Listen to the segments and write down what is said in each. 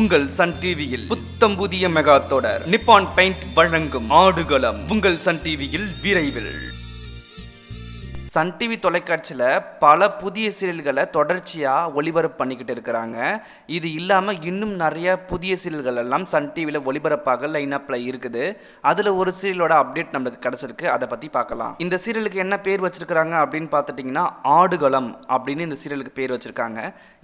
உங்கள் சன் டிவியில் புத்தம் புதிய மெகா தொடர் நிப்பான் பெயிண்ட் வழங்கும் ஆடுகளம். உங்கள் சன் டிவியில் விரைவில். சன் டிவி தொலைக்காட்சியில் பல புதிய சீரியல்களை தொடர்ச்சியாக ஒளிபரப்பு பண்ணிக்கிட்டு இருக்கிறாங்க. இது இல்லாமல் இன்னும் நிறைய புதிய சீரியல்கள் எல்லாம் சன் டிவியில் ஒளிபரப்பாக லைனப்பில் இருக்குது. அதில் ஒரு சீரியலோட அப்டேட் நம்மளுக்கு கிடச்சிருக்கு. அதை பற்றி பார்க்கலாம். இந்த சீரியலுக்கு என்ன பேர் வச்சுருக்கிறாங்க அப்படின்னு பார்த்துட்டிங்கன்னா ஆடுகளம் அப்படின்னு இந்த சீரியலுக்கு பேர் வச்சுருக்காங்க.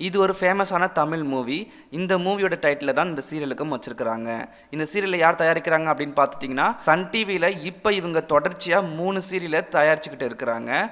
இது ஒரு ஃபேமஸான தமிழ் மூவி இந்த மூவியோட டைட்டில் தான் இந்த சீரியலுக்கும் வச்சுருக்கிறாங்க. இந்த சீரியலை யார் தயாரிக்கிறாங்க அப்படின்னு பார்த்துட்டிங்கன்னா சன் டிவியில் இப்போ இவங்க தொடர்ச்சியாக மூணு சீரியலை தயாரிச்சுக்கிட்டு இருக்கிறாங்க.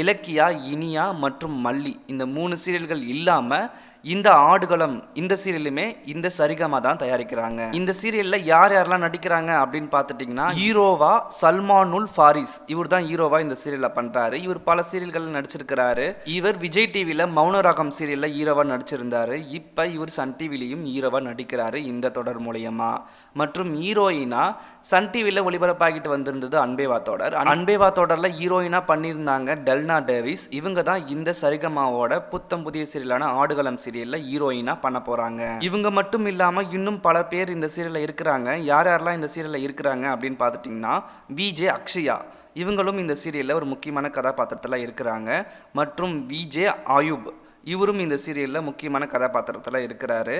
இலக்கியா இனியா மற்றும் மல்லி. இந்த மூணு சீரியல்கள் இல்லாமல் இந்த ஆடுகளம் இந்த சீரியலுமே இந்த சரிகமா தான் தயாரிக்கிறாங்க. இந்த சீரியல்ல யார் யாரெல்லாம் நடிக்கிறாங்க அப்படின்னு பார்த்துட்டிங்கன்னா ஹீரோவா சல்மானுல் ஃபாரிஸ். இவர் தான் ஹீரோவா இந்த சீரியல்ல பண்றாரு. இவர் பல சீரியல்கள் நடிச்சிருக்கிறாரு. இவர் விஜய் டிவியில் மௌனராகம் சீரியல்ல ஹீரோவா நடிச்சிருந்தாரு. இப்போ இவர் சன் டிவிலையும் ஹீரோவா நடிக்கிறாரு இந்த தொடர் மூலயமா. மற்றும் ஹீரோயினா சன் டிவியில் ஒளிபரப்பாகிட்டு வந்திருந்தது அன்பேவா தொடர். அன்பேவா தொடர்ல ஹீரோயினா பண்ணியிருந்தாங்க டெல்னா டேவிஸ் இவங்க தான் இந்த சரிகமாவோட புத்தம் புதிய சீரியலான ஆடுகளம் சீரியல்ல ஹீரோயினா பண்ண போறாங்க. இவங்க மட்டும் இல்லாம இன்னும் பல பேர் இந்த சீரியல்ல இருக்கிறாங்க. யார் யாரெல்லாம் இந்த சீரியல்ல இருக்கிறாங்க அப்படின்னு பார்த்துட்டிங்கன்னா விஜே அக்ஷயா இவங்களும் இந்த சீரியல்ல ஒரு முக்கியமான கதாபாத்திரத்தில் இருக்கிறாங்க. மற்றும் விஜே ஆயுப் இவரும் இந்த சீரியலில் முக்கியமான கதாபாத்திரத்தில் இருக்கிறாரு.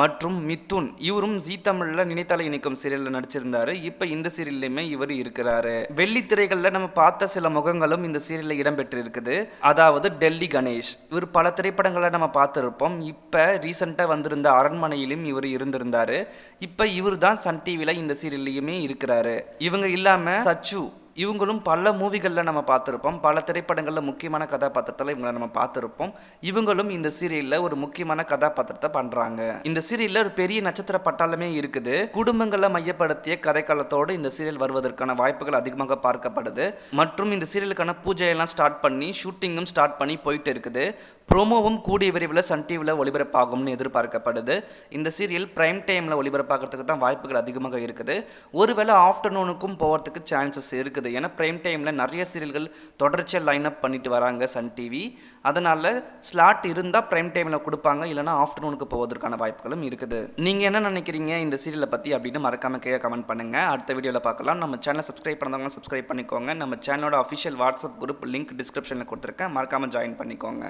மற்றும் மித்துன் இவரும் ஜீ தமிழில் நினைத்தால இணைக்கும் சீரியலில் நடிச்சிருந்தாரு. இப்போ இந்த சீரியல்லையுமே இவர் இருக்கிறாரு. வெள்ளித்திரைகளில் நம்ம பார்த்த சில முகங்களும் இந்த சீரியலில் இடம்பெற்று இருக்குது அதாவது டெல்லி கணேஷ். இவர் பல திரைப்படங்களை நம்ம பார்த்துருப்போம். இப்போ ரீசெண்டாக வந்திருந்த அரண்மனையிலும் இவர் இருந்திருந்தாரு. இப்போ இவர் தான் சன் டிவியில் இந்த சீரியல்லையுமே இருக்கிறாரு. இவங்க இல்லாமல் சச்சு இவங்களும் பல மூவிகளில் நம்ம பார்த்துருப்போம். பல திரைப்படங்களில் முக்கியமான கதாபாத்திரத்தில் இவங்களை நம்ம பார்த்துருப்போம். இவங்களும் இந்த சீரியலில் ஒரு முக்கியமான கதாபாத்திரத்தை பண்ணுறாங்க இந்த சீரியலில் ஒரு பெரிய நட்சத்திர பட்டாளமே இருக்குது. குடும்பங்களை மையப்படுத்திய கதைக்களத்தோடு இந்த சீரியல் வருவதற்கான வாய்ப்புகள் அதிகமாக பார்க்கப்படுது. மற்றும் இந்த சீரியலுக்கான பூஜையெல்லாம் ஸ்டார்ட் பண்ணி ஷூட்டிங்கும் ஸ்டார்ட் பண்ணி போயிட்டு இருக்குது. ப்ரோமோவும் கூடிய விரைவில் சன் டிவியில் ஒளிபரப்பாகும்னு எதிர்பார்க்கப்படுது. இந்த சீரியல் பிரைம் டைமில் ஒளிபரப்பாகிறதுக்கு தான் வாய்ப்புகள் அதிகமாக இருக்குது. ஒருவேளை ஆஃப்டர்நூனுக்கும் போகிறதுக்கு சான்சஸ் இருக்குது. ஏன்னா ப்ரைம் டைமில் நிறைய சீரியல்கள் தொடர்ச்சியாக லைன் அப் பண்ணிட்டு வராங்க சன் டிவி அதனால் ஸ்லாட் இருந்தால் ப்ரைம் டைமில் கொடுப்பாங்க. இல்லைனா ஆஃப்டர்நூனுக்கு போவதற்கான வாய்ப்புகளும் இருக்குது. நீங்கள் என்ன நினைக்கிறீங்க இந்த சீரியலை பற்றி அப்படின்னு மறக்காம கீழே கமெண்ட் பண்ணுங்கள் அடுத்த வீடியோவில் பார்க்கலாம். நம்ம சேனலை சப்ஸ்கிரைப் பண்ணவங்க சப்ஸ்கிரைப் பண்ணிக்கோங்க. நம்ம சேனலோட அஃபிஷியல் வாட்ஸ்அப் குரூப் லிங்க் டிஸ்கிரிப்ஷனில் கொடுத்துருக்கேன். மறக்காமல் ஜாயின் பண்ணிக்கோங்க.